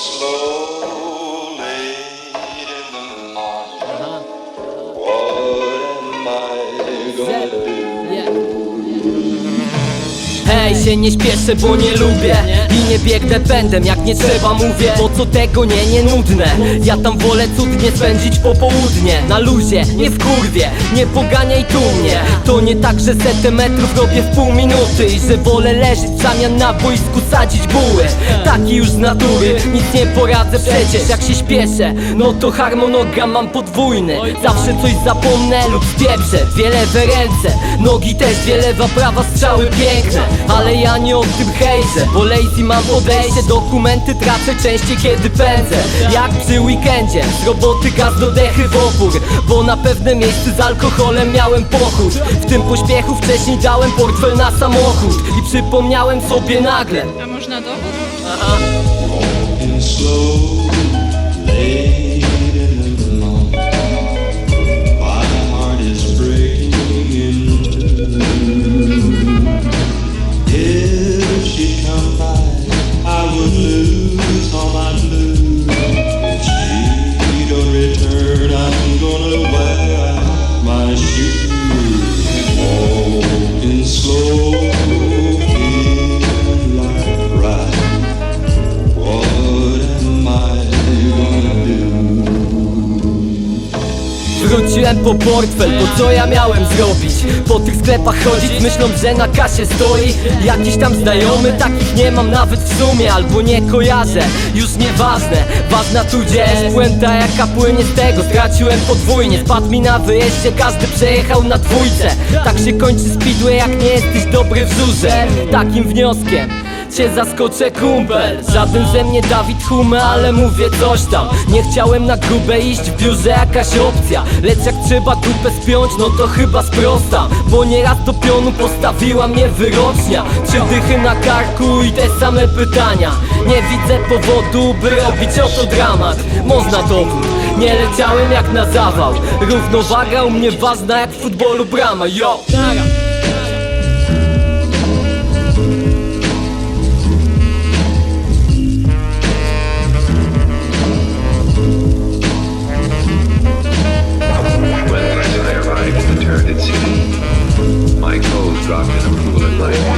Uh-huh. What am I gonna do? Się nie śpieszę, bo nie lubię I nie biegnę pędem, jak nie trzeba mówię Po co tego nie, nie nudne. Ja tam wolę cudnie spędzić popołudnie Na luzie, nie w kurwie, nie poganiaj tu mnie. To nie tak, że setę metrów robię w pół minuty I że wolę leżeć w zamian na boisku sadzić buły. Taki już z natury, nic nie poradzę przecież Jak się śpieszę, no to harmonogram mam podwójny. Zawsze coś zapomnę lub spieprzę Dwie lewe ręce, nogi też dwie lewa, prawa strzały piękne Ale ja nie o tym hejzę, bo lazy mam podejście Dokumenty tracę częściej kiedy pędzę. Jak przy weekendzie, z roboty gaz do dechy w opór Bo na pewne miejsce z alkoholem miałem pochód. W tym pośpiechu wcześniej dałem portfel na samochód I przypomniałem sobie nagle. A można dowód? Walking Wróciłem po portfel, bo co ja miałem zrobić? Po tych sklepach chodzić, myślą, że na kasie stoi Jakiś tam znajomy, takich nie mam nawet w sumie Albo nie kojarzę, już nieważne Ważna tu gdzieś, puenta jaka płynie z tego. Straciłem podwójnie, spadł mi na wyjeździe Każdy przejechał na dwójce. Tak się kończy speedway, jak nie jesteś dobry w żurze. Takim wnioskiem Cię zaskoczę kumpel. Żaden ze mnie Dawid Hume, ale mówię coś tam. Nie chciałem na grube iść, w biurze jakaś opcja. Lecz jak trzeba dupę spiąć, no to chyba sprostam Bo nieraz do pionu postawiła mnie wyrocznia. Trzy dychy na karku i te same pytania. Nie widzę powodu, by robić oto dramat. Można dowód, nie leciałem jak na zawał. Równowaga u mnie ważna jak w futbolu brama, yo! construct and approval in mind.